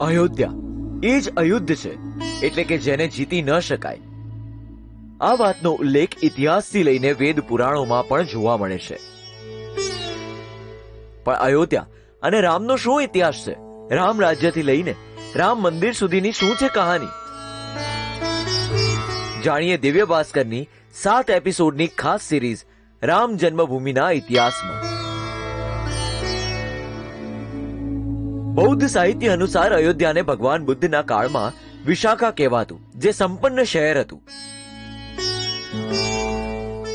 અયોધ્યા. એ જ અયુદ્ધ છે, એટલે કે જેને જીતી ન શકાય. આ વાતનો ઉલ્લેખ ઇતિહાસથી લઈને વેદ પુરાણોમાં પણ જોવા મળે છે. પણ અયોધ્યા અને રામનો શું ઇતિહાસ છે? રામ રાજ્યથી લઈને રામ મંદિર સુધીની શું છે કહાની? જાણીએ દિવ્ય ભાસ્કરની સાત એપિસોડની ખાસ સિરીઝ રામ જન્મભૂમિના ઇતિહાસમાં. બૌદ્ધ સાહિત્ય અનુસાર અયોધ્યાને ભગવાન બુદ્ધના કાળમાં વિશાખા કહેવાતું, જે સંપન્ન શહેર હતું.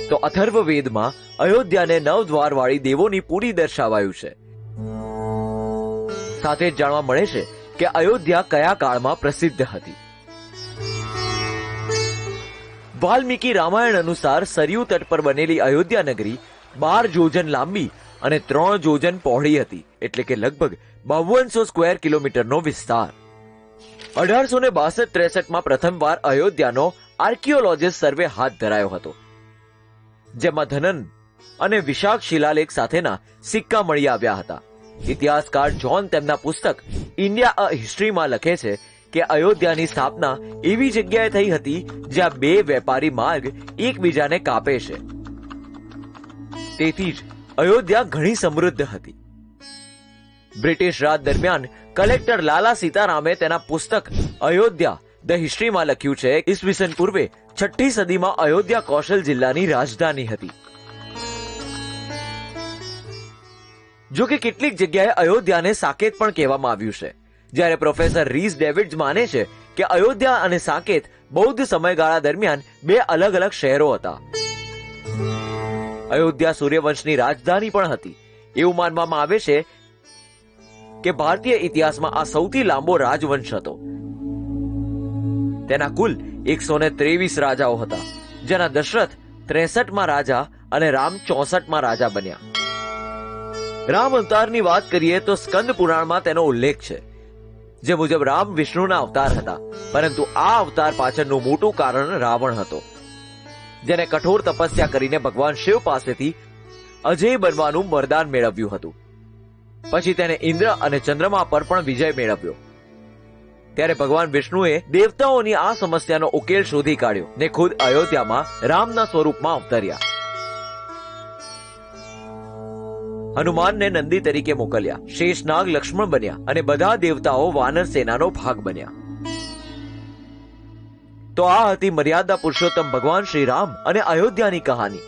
તો અથર્વ વેદમાં અયોધ્યાને નવ દ્વારવાળી દેવોની પૂરી દર્શાવાયું છે. સાથે જાણવા મળે છે કે અયોધ્યા કયા કાળમાં પ્રસિદ્ધ હતી. વાલ્મીકી રામાયણ અનુસાર સરયુ તટ પર બનેલી અયોધ્યા નગરી બાર જોજન લાંબી અને ત્રણ જોજન પહોળી હતી, એટલે કે લગભગ બાવનસો સ્ક્વેર કિલોમીટરનો વિસ્તાર. અઢારસો ને બાસઠ ત્રેસઠમાં પ્રથમવાર અયોધ્યાનો આર્કિયોલોજીસ્ટ સર્વે હાથ ધરાયો હતો, જેમાં ધનન અને વિશાખ શિલાલેખ સાથેના સિક્કા મળી આવ્યા હતા. ઇતિહાસકાર જોન તેમના પુસ્તક ઇન્ડિયા અ હિસ્ટ્રીમાં લખે છે કે અયોધ્યાની સ્થાપના એવી જગ્યાએ થઈ હતી જ્યાં બે વેપારી માર્ગ એકબીજાને કાપે છે. તેથી જ અયોધ્યા ઘણી સમૃદ્ધ હતી. બ્રિટિશ રાજ દરમિયાન કલેક્ટર લાલા સીતારામે તેના પુસ્તક અયોધ્યા, ધ હિસ્ટ્રીમાં લખ્યું છે. ઈસવીસન પૂર્વે છઠ્ઠી સદીમાં અયોધ્યા કૌશલ જિલ્લાની રાજધાની હતી. જો કે કેટલીક જગ્યાએ અયોધ્યાને સાકેત પણ કહેવામાં આવ્યું છે. જ્યારે પ્રોફેસર રીસ ડેવિડ્સ માને છે કે અયોધ્યા અને સાકેત બૌદ્ધ સમયગાળા દરમિયાન બે અલગ અલગ શહેરો હતા. અયોધ્યા સૂર્યવંશની રાજધાની પણ હતી. એવું માનવામાં આવે છે કે ભારતીય ઇતિહાસમાં આ સૌથી લાંબો રાજવંશ હતો. તેના કુલ એકસો રાજાઓ હતા, જેના દશરથ ત્રેસઠમાં રાજા અને રામ ચોસઠમાં રાજા બન્યા. રામ અવતારની વાત કરીએ તો સ્કંદ પુરાણમાં તેનો ઉલ્લેખ છે, જે મુજબ રામ વિષ્ણુના અવતાર હતા, પરંતુ આ અવતાર પાછળનું મોટું કારણ રાવણ હતો. જેને કઠોર તપસ્યા કરીને ભગવાન શિવ પાસેથી અજય બનવાનું વરદાન મેળવ્યું હતું. પછી તેને ઇન્દ્ર અને ચંદ્રમા પર પણ વિજય મેળવ્યો. ત્યારે ભગવાન વિષ્ણુએ દેવતાઓની આ સમસ્યાનો ઉકેલ શોધી કાઢ્યો ને ખુદ અયોધ્યામાં રામના સ્વરૂપમાં અવતર્યા. હનુમાનને નંદી તરીકે મોકલ્યા. શેષનાગ લક્ષ્મણ બન્યા અને બધા દેવતાઓ વાનર સેનાનો ભાગ બન્યા. તો આ હતી મર્યાદા પુરુષોત્તમ ભગવાન શ્રી રામ અને અયોધ્યાની કહાની.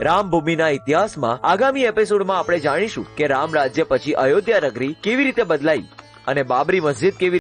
રામભૂમિના ઇતિહાસમાં આગામી એપિસોડમાં આપણે જાણીશું કે રામ રાજ્ય પછી અયોધ્યા નગરી કેવી રીતે બદલાઈ અને બાબરી મસ્જિદ કેવી